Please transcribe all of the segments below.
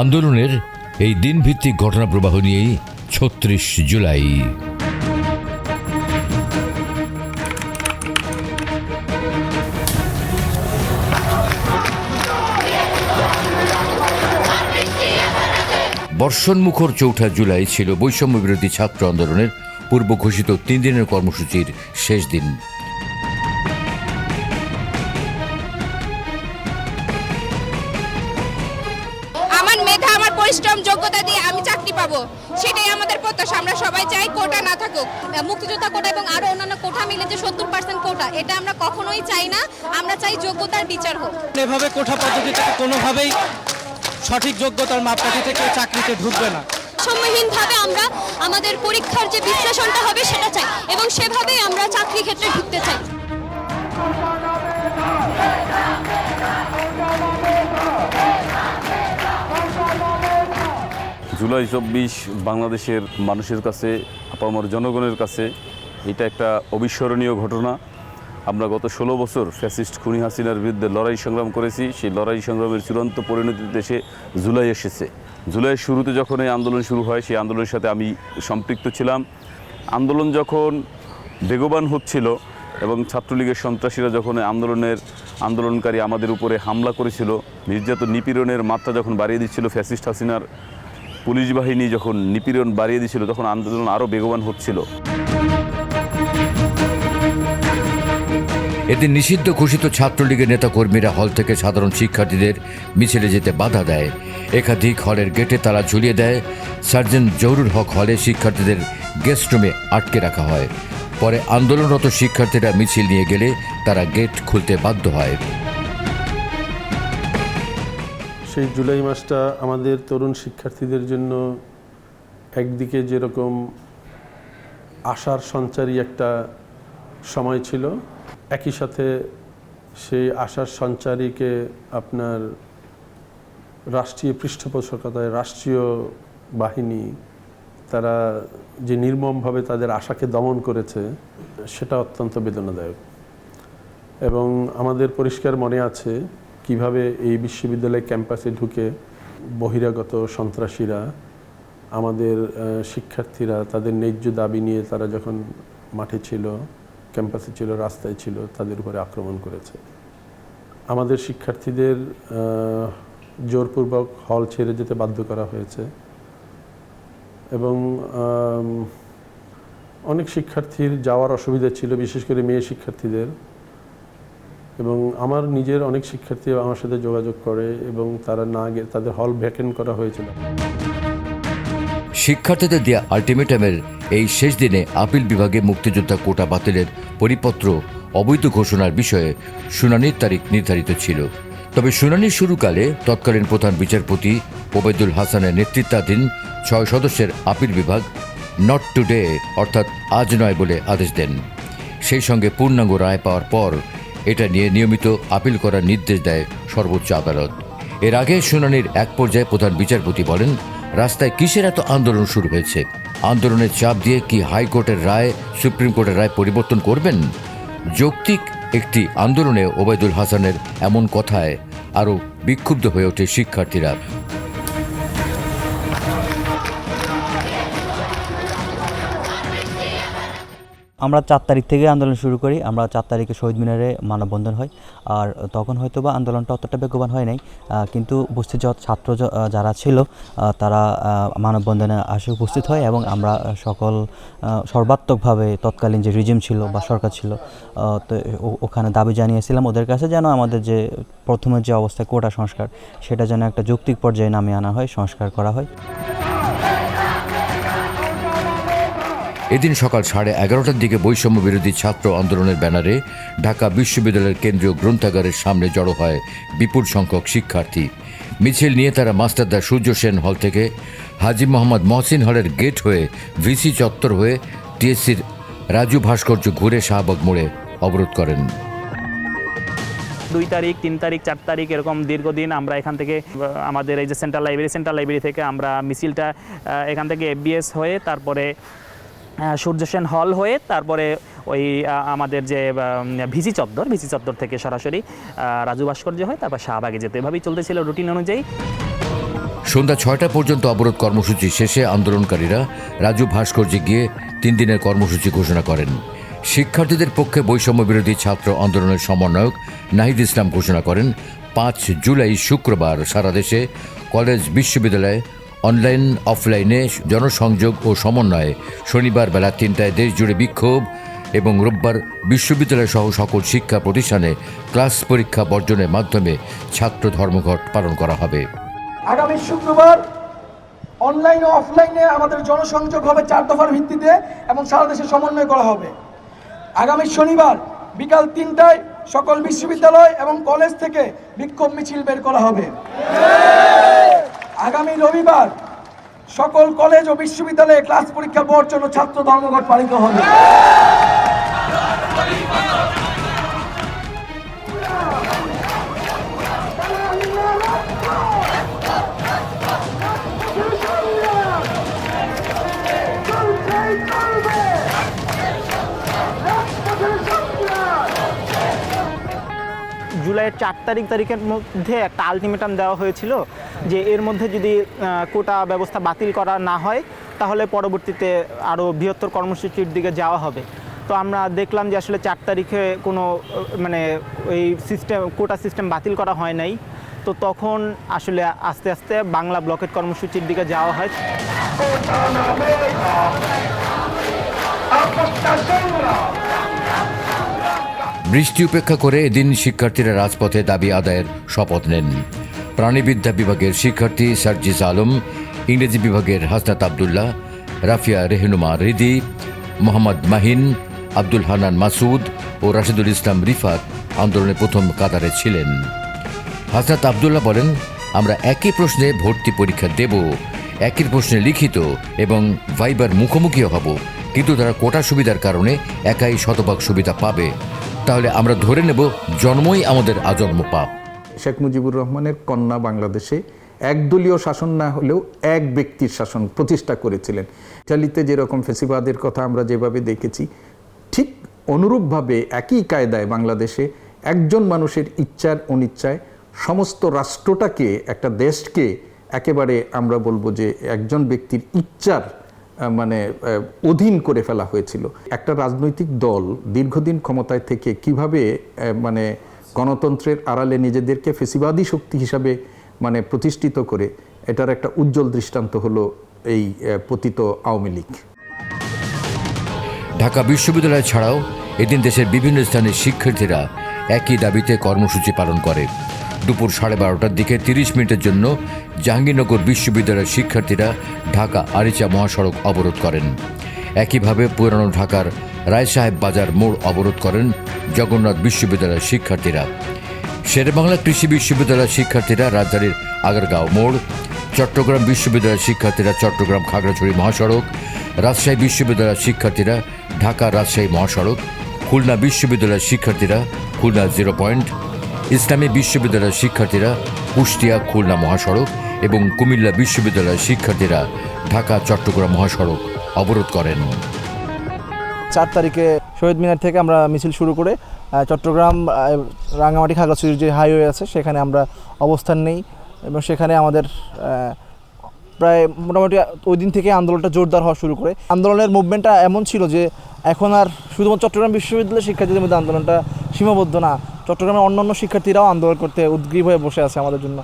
আন্দোলনের এই দিনভিত্তিক ঘটনা প্রবাহ নিয়েই ছত্রিশ জুলাই। বর্ষণমুখর চৌঠা জুলাই ছিল বৈষম্য বিরোধী ছাত্র আন্দোলনের পূর্ব ঘোষিত তিন দিনের কর্মসূচির শেষ দিন। সেটাই আমরা সবাই চাই কোটা না থাকুক। মুক্তিযোদ্ধা কোটা এবং আরও অন্যান্য কোটা মিলে যে সত্তর পার্সেন্ট কোটা এটা আমরা কখনোই চাই না। আমরা চাই যোগ্যতার বিচার হোক। এভাবে কোটা পদ্ধতিটা কোনোভাবেই সঠিক যোগ্যতার মাপকাঠি থেকে চাকরিতে ঢুকবে না। সম্মহীনভাবে আমরা আমাদের পরীক্ষার যে বিশ্লেষণটা হবে সেটা চাই এবং সেভাবেই আমরা চাকরি ক্ষেত্রে ঢুকতে চাই। জুলাই চব্বিশ বাংলাদেশের মানুষের কাছে, আপামর জনগণের কাছে এটা একটা অবিস্মরণীয় ঘটনা। আমরা গত ষোলো বছর ফ্যাসিস্ট খুনি হাসিনার বিরুদ্ধে লড়াই সংগ্রাম করেছি, সেই লড়াই সংগ্রামের চূড়ান্ত পরিণতির দেশে জুলাই এসেছে। জুলাইয়ের শুরুতে যখন এই আন্দোলন শুরু হয়, সেই আন্দোলনের সাথে আমি সম্পৃক্ত ছিলাম। আন্দোলন যখন বেগবান হচ্ছিল এবং ছাত্রলীগের সন্ত্রাসীরা যখন আন্দোলনের আন্দোলনকারী আমাদের উপরে হামলা করেছিল, নির্যাতন নিপীড়নের মাত্রা যখন বাড়িয়ে দিচ্ছিল ফ্যাসিস্ট হাসিনার পুলিশ বাহিনী যখন নিপীড়ন বাড়িয়ে দিয়েছিল, তখন আন্দোলন আরও বেগবান হচ্ছিল। এতে নিষিদ্ধ ঘোষিত ছাত্রলীগের নেতাকর্মীরা হল থেকে সাধারণ শিক্ষার্থীদের মিছিলে যেতে বাধা দেয়। একাধিক হলের গেটে তারা ঝুলিয়ে দেয়। সার্জেন্ট জহুরুল হক হলে শিক্ষার্থীদের গেস্ট রুমে আটকে রাখা হয়। পরে আন্দোলনরত শিক্ষার্থীরা মিছিল নিয়ে গেলে তারা গেট খুলতে বাধ্য হয়। সেই জুলাই মাসটা আমাদের তরুণ শিক্ষার্থীদের জন্য একদিকে যেরকম আশার সঞ্চারী একটা সময় ছিল, একই সাথে সেই আশার সঞ্চারীকে আপনার রাষ্ট্রীয় পৃষ্ঠপোষকতায় রাষ্ট্রীয় বাহিনী, তারা যে নির্মমভাবে তাদের আশাকে দমন করেছে, সেটা অত্যন্ত বেদনাদায়ক। এবং আমাদের পরিষ্কার মনে আছে কীভাবে এই বিশ্ববিদ্যালয় ক্যাম্পাসে ঢুকে বহিরাগত সন্ত্রাসীরা, আমাদের শিক্ষার্থীরা তাদের ন্যায্য দাবি নিয়ে তারা যখন মাঠে ছিল, ক্যাম্পাসে ছিল, রাস্তায় ছিল, তাদের উপরে আক্রমণ করেছে। আমাদের শিক্ষার্থীদের জোরপূর্বক হল ছেড়ে যেতে বাধ্য করা হয়েছে এবং অনেক শিক্ষার্থীর যাওয়ার অসুবিধা ছিল, বিশেষ করে মেয়ে শিক্ষার্থীদের। এবং আমার নিজের অনেক শিক্ষার্থী আমার সাথে যোগাযোগ করে এবং তারা না গিয়ে তাদের হল ভ্যাকেন্ট করা হয়েছিল। শিক্ষার্থীদের দেওয়া আলটিমেটামের এই শেষ দিনে আপিল বিভাগে মুক্তিযোদ্ধা কোটা বাতিলের পরিপত্র, অবৈধ ঘোষণার বিষয়ে শুনানির তারিখ নির্ধারিত ছিল। তবে শুনানি শুরুকালে তৎকালীন প্রধান বিচারপতি ওবেদুল হাসানের নেতৃত্বাধীন ছয় সদস্যের আপিল বিভাগ নট টুডে অর্থাৎ আজ নয় বলে আদেশ দেন। সেই সঙ্গে পূর্ণাঙ্গ রায় পাওয়ার পর এটা নিয়ে নিয়মিত আপিল করার নির্দেশ দেয় সর্বোচ্চ আদালত। এর আগে শুনানির এক পর্যায়ে প্রধান বিচারপতি বলেন, রাস্তায় কিসের এত আন্দোলন শুরু হয়েছে? আন্দোলনের চাপ দিয়ে কি হাইকোর্টের রায়, সুপ্রিম কোর্টের রায় পরিবর্তন করবেন? যৌক্তিক একটি আন্দোলনে ওবায়দুল হাসানের এমন কথায় আরও বিক্ষুব্ধ হয়ে ওঠে শিক্ষার্থীরা। আমরা চার তারিখ থেকে আন্দোলন শুরু করি, আমরা চার তারিখে শহীদ মিনারে মানববন্ধন হয়, আর তখন হয়তো বা আন্দোলনটা অতটা বেগবান হয় নাই কিন্তু উপস্থিত ছাত্র যারা ছিল তারা মানববন্ধনে আসে উপস্থিত হয় এবং আমরা সকল সর্বাত্মকভাবে তৎকালীন যে রিজিম ছিল বা সরকার ছিল তো ওখানে দাবি জানিয়েছিলাম ওদের কাছে যেন আমাদের যে প্রথমের যে অবস্থা কোটা সংস্কার, সেটা যেন একটা যৌক্তিক পর্যায়ে নামিয়ে আনা হয়, সংস্কার করা হয়। এদিন সকাল সাড়ে এগারোটার দিকে বৈষম্য বিরোধী ছাত্র আন্দোলনের ব্যানারে ঢাকা বিশ্ববিদ্যালয়ের কেন্দ্রীয় গ্রন্থাগারের সামনে জড়ো হয় বিপুল সংখ্যক শিক্ষার্থী। মিছিল নিয়ে তারা মাস্টারদা সূর্য সেন হল থেকে হাজি মোহাম্মদ মহসিন হলের গেট হয়ে ভিসি চত্বর হয়ে টিএসসির রাজু ভাস্কর্য ঘুরে শাহবাগ মোড়ে অবরোধ করেন। দুই তারিখ, তিন তারিখ, চার তারিখ এরকম দীর্ঘদিন আমরা এখান থেকে, আমাদের এই যে সেন্ট্রাল লাইব্রেরি সেন্ট্রাল লাইব্রেরি থেকে আমরা মিছিলটা এখান থেকে এফবিএস হয়ে তারপরে সূর্য সেন হল হয়ে তারপরে ওই আমাদের যে ভিসি চত্বর ভিসি চত্বর থেকে সরাসরি রাজু ভাস্কর্য হয় তারপর শাহবাগে যেতে। এভাবেই চলতেছিল রুটিন অনুযায়ী। সন্ধ্যা ছয়টা পর্যন্ত অবরোধ কর্মসূচি শেষে আন্দোলনকারীরা রাজু ভাস্কর্যে গিয়ে তিন দিনের কর্মসূচি ঘোষণা করেন। শিক্ষার্থীদের পক্ষে বৈষম্য বিরোধী ছাত্র আন্দোলনের সমন্বয়ক নাহিদ ইসলাম ঘোষণা করেন, পাঁচ জুলাই শুক্রবার সারা দেশে কলেজ, বিশ্ববিদ্যালয়ে অনলাইন, অফলাইনে জনসংযোগ ও সমন্বয়ে শনিবার বেলা তিনটায় দেশ জুড়ে বিক্ষোভ এবং রোববার বিশ্ববিদ্যালয় সহ সকল শিক্ষা প্রতিষ্ঠানে ক্লাস পরীক্ষা বর্জনের মাধ্যমে ছাত্র ধর্মঘট পালন করা হবে। আগামী শুক্রবার অনলাইন ও অফলাইনে আমাদের জনসংযোগ হবে চার দফার ভিত্তিতে এবং সারা দেশে সমন্বয় করা হবে। আগামী শনিবার বিকাল তিনটায় সকল বিশ্ববিদ্যালয় এবং কলেজ থেকে বিক্ষোভ মিছিল বের করা হবে। আগামী রবিবার সকল কলেজ ও বিশ্ববিদ্যালয়ে ক্লাস পরীক্ষা বোর্ড জন্য ছাত্র ধর্মঘট পালিত হবে। জুলাইয়ের চার তারিখ তারিখের মধ্যে একটা আলটিমেটাম দেওয়া হয়েছিল যে এর মধ্যে যদি কোটা ব্যবস্থা বাতিল করা না হয়, তাহলে পরবর্তীতে আরও বৃহত্তর কর্মসূচির দিকে যাওয়া হবে। তো আমরা দেখলাম যে আসলে চার তারিখে কোনো মানে ওই সিস্টেম কোটা সিস্টেম বাতিল করা হয় নাই। তো তখন আসলে আস্তে আস্তে বাংলা ব্লকেট কর্মসূচির দিকে যাওয়া হয়। বৃষ্টি উপেক্ষা করে এদিন শিক্ষার্থীরা রাজপথে দাবি আদায়ের শপথ নেন। প্রাণীবিদ্যা বিভাগের শিক্ষার্থী সার্জিস আলম, ইংরেজি বিভাগের হাসনাত আবদুল্লাহ, রাফিয়া রেহনুমা রিদি, মোহাম্মদ মাহিন, আব্দুল হানান মাসুদ ও রাশিদুল ইসলাম রিফাত আন্দোলনে প্রথম কাতারে ছিলেন। হাসনাত আবদুল্লাহ বলেন, আমরা একই প্রশ্নে ভর্তি পরীক্ষা দেব, একই প্রশ্নে লিখিত এবং ভাইবার মুখোমুখিও হব, কিন্তু তারা কোটা সুবিধার কারণে একাই শতভাগ সুবিধা পাবে। তাহলে আমরা ধরে নেব জন্মই আমাদের আজন্ম পাপ। শেখ মুজিবুর রহমানের কন্যা বাংলাদেশে একদলীয় শাসন না হলেও এক ব্যক্তির শাসন প্রতিষ্ঠা করেছিলেন। ইটালিতে যেরকম ফেসিবাদের কথা আমরা যেভাবে দেখেছি, ঠিক অনুরূপভাবে একই কায়দায় বাংলাদেশে একজন মানুষের ইচ্ছার অনিচ্ছায় সমস্ত রাষ্ট্রটাকে, একটা দেশকে একেবারে আমরা বলব যে একজন ব্যক্তির ইচ্ছার মানে অধীন করে ফেলা হয়েছিল। একটা রাজনৈতিক দল দীর্ঘদিন ক্ষমতায় থেকে কীভাবে মানে গণতন্ত্রের আড়ালে নিজেদেরকে ফেসিবাদী শক্তি হিসাবে মানে প্রতিষ্ঠিত করে, এটার একটা উজ্জ্বল দৃষ্টান্ত হলো এই পতিত আওয়ামী লীগ। ঢাকা বিশ্ববিদ্যালয় ছাড়াও এদিন দেশের বিভিন্ন স্থানের শিক্ষার্থীরা একই দাবিতে কর্মসূচি পালন করে। দুপুর সাড়ে বারোটার দিকে তিরিশ মিনিটের জন্য জাহাঙ্গীরনগর বিশ্ববিদ্যালয়ের শিক্ষার্থীরা ঢাকা আরিচা মহাসড়ক অবরোধ করেন। একইভাবে পুরানো ঢাকার রায়সাহেব বাজার মোড় অবরোধ করেন জগন্নাথ বিশ্ববিদ্যালয়ের শিক্ষার্থীরা। শেরেবাংলা কৃষি বিশ্ববিদ্যালয়ের শিক্ষার্থীরা রাজধানীর আগারগাঁও মোড়, চট্টগ্রাম বিশ্ববিদ্যালয়ের শিক্ষার্থীরা চট্টগ্রাম খাগড়াছড়ি মহাসড়ক, রাজশাহী বিশ্ববিদ্যালয়ের শিক্ষার্থীরা ঢাকা রাজশাহী মহাসড়ক, খুলনা বিশ্ববিদ্যালয়ের শিক্ষার্থীরা খুলনা জিরো পয়েন্ট ইসলামী বিশ্ববিদ্যালয়ের শিক্ষার্থীরা কুষ্টিয়া, খুলনা মহাসড়ক এবং কুমিল্লা বিশ্ববিদ্যালয়ের শিক্ষার্থীরা ঢাকা, চট্টগ্রাম মহাসড়ক অবরোধ করেন। চার তারিখে শহীদ মিনার থেকে আমরা মিছিল শুরু করে চট্টগ্রাম রাঙামাটি খাগড়াছড়ির যে হাইওয়ে আছে, সেখানে আমরা অবস্থান নেই এবং সেখানে আমাদের প্রায় মোটামুটি ওই দিন থেকে আন্দোলনটা জোরদার হওয়া শুরু করে। আন্দোলনের মুভমেন্টটা এমন ছিল যে, এখন আর শুধুমাত্র চট্টগ্রাম বিশ্ববিদ্যালয়ের শিক্ষার্থীদের মধ্যে আন্দোলনটা সীমাবদ্ধ না, চট্টগ্রামের অন্যান্য শিক্ষার্থীরাও আন্দোলন করতে উদ্গ্রীব হয়ে বসে আছে আমাদের জন্য।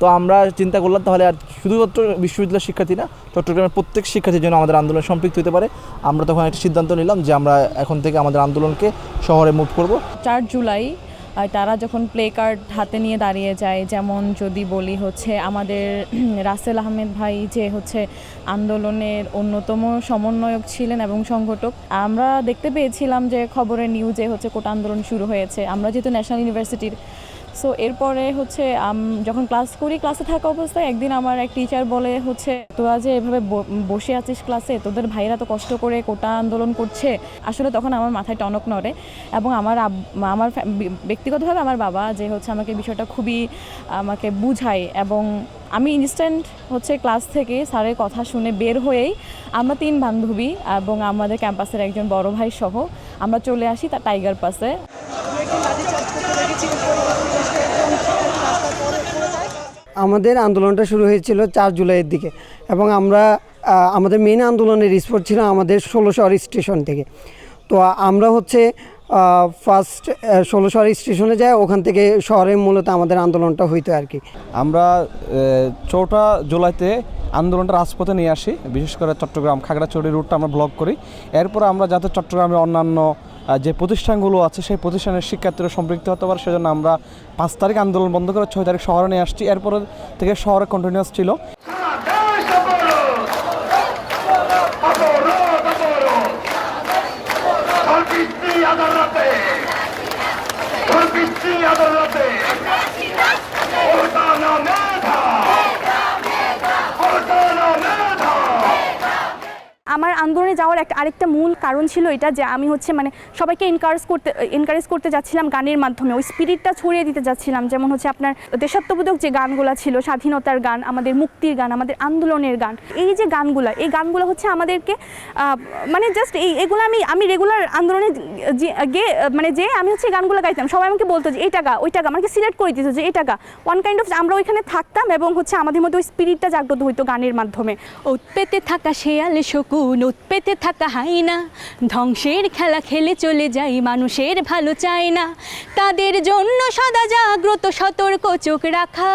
তো আমরা চিন্তা করলাম তাহলে আর শুধুমাত্র বিশ্ববিদ্যালয়ের শিক্ষার্থী না, চট্টগ্রামের প্রত্যেক শিক্ষার্থীর জন্য আমাদের আন্দোলন সম্পৃক্ত হতে পারে। আমরা তখন একটা সিদ্ধান্ত নিলাম যে আমরা এখন থেকে আমাদের আন্দোলনকে শহরে মুভ করব। চার জুলাই তারা যখন প্লে কার্ড হাতে নিয়ে দাঁড়িয়ে যায়, যেমন যদি বলি হচ্ছে আমাদের রাসেল আহমেদ ভাই যে হচ্ছে আন্দোলনের অন্যতম সমন্বয়ক ছিলেন এবং সংগঠক, আমরা দেখতে পেয়েছিলাম যে খবরের নিউজে হচ্ছে কোটা আন্দোলন শুরু হয়েছে। আমরা যেহেতু ন্যাশনাল ইউনিভার্সিটির সো এরপরে হচ্ছে যখন ক্লাস করি, ক্লাসে থাকা অবস্থায় একদিন আমার এক টিচার বলে হচ্ছে, তোরা যে এভাবে বসে আছিস ক্লাসে, তোদের ভাইরা তো কষ্ট করে কোটা আন্দোলন করছে। আসলে তখন আমার মাথায় টনক নড়ে এবং আমার আমার ব্যক্তিগতভাবে আমার বাবা যে হচ্ছে আমাকে বিষয়টা খুবই আমাকে বুঝায় এবং আমি ইনস্ট্যান্ট হচ্ছে ক্লাস থেকে স্যারের কথা শুনে বের হয়েই আমরা তিন বান্ধবী এবং আমাদের ক্যাম্পাসের একজন বড় ভাই সহ আমরা চলে আসি তার টাইগার পাসে। আমাদের আন্দোলনটা শুরু হয়েছিল চার জুলাইয়ের দিকে এবং আমরা আমাদের মেন আন্দোলনের স্পট ছিল আমাদের ষোলোশহর স্টেশন থেকে। তো আমরা হচ্ছে ফার্স্ট ষোলোশহর স্টেশনে যাই, ওখান থেকে শহরে মূলত আমাদের আন্দোলনটা হইতো আর কি। আমরা চৌঠা জুলাইতে আন্দোলনটা রাজপথে নিয়ে আসি, বিশেষ করে চট্টগ্রাম খাগড়াছড়ি রুটটা আমরা ব্লক করি। এরপর আমরা যাতে চট্টগ্রামে অন্যান্য যে প্রতিষ্ঠানগুলো আছে, সেই প্রতিষ্ঠানের শিক্ষার্থীরা সম্পৃক্ত হতে পারে। সেজন্য আমরা পাঁচ তারিখ আন্দোলন বন্ধ করে ছয় তারিখ শহরে নিয়ে আসছি। এরপর থেকে শহরে কন্টিনিউয়াস ছিল। একটা আরেকটা মূল কারণ ছিল এটা যে আমি হচ্ছে মানে সবাইকে এনকারেজ করতে এনকারেজ করতে যাচ্ছিলাম গানের মাধ্যমে। ওই স্পিরিটটা ছড়িয়ে দিতে যাচ্ছিলাম। যেমন হচ্ছে আপনার দেশাত্মবোধক যে গানগুলো ছিল, স্বাধীনতার গান, আমাদের মুক্তির গান, আমাদের আন্দোলনের গান, এই যে গানগুলো, এই গানগুলো হচ্ছে আমাদেরকে মানে জাস্ট এই এগুলো আমি আমি রেগুলার আন্দোলনে গে মানে যে আমি হচ্ছে গানগুলো গাইতাম, সবাই আমাকে বলতো যে, এই টাকা, ওই টাকা। আমাকে সিলেক্ট করে দিত যে, এই টাকা। ওয়ান কাইন্ড অফ আমরা ওইখানে থাকতাম এবং হচ্ছে আমাদের মধ্যে ওই স্পিরিটটা জাগ্রত হইতো গানের মাধ্যমে। ওত পেতে থাকা শেয়াল শকুন ওত পেতে তাহাই না। ধ্বংসের খেলা খেলে চলে যাই মানুষের ভালো চায় না। তাদের জন্য সদা জাগ্রত সতর্ক চোখ রাখা।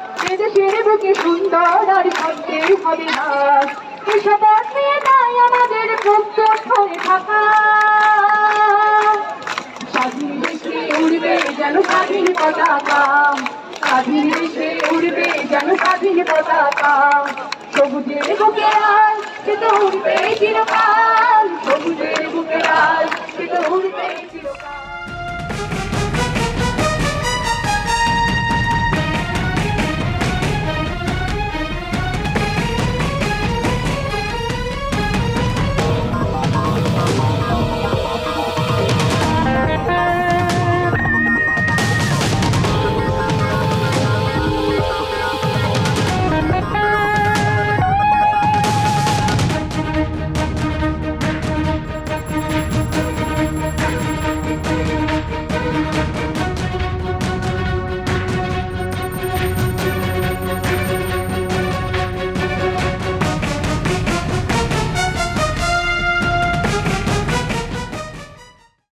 এদেশের বুকে সুন্দর আর সত্যের হবে তাই আমাদের মুক্ত হয়ে থাকা। স্বাধীন উড়বে যেন স্বাধীন পতাকা। স্বাধীন দেশে উড়বে যেন স্বাধীন পতাকা। সবুজের বুকে লাল সে তো উড়বে চিরকাল।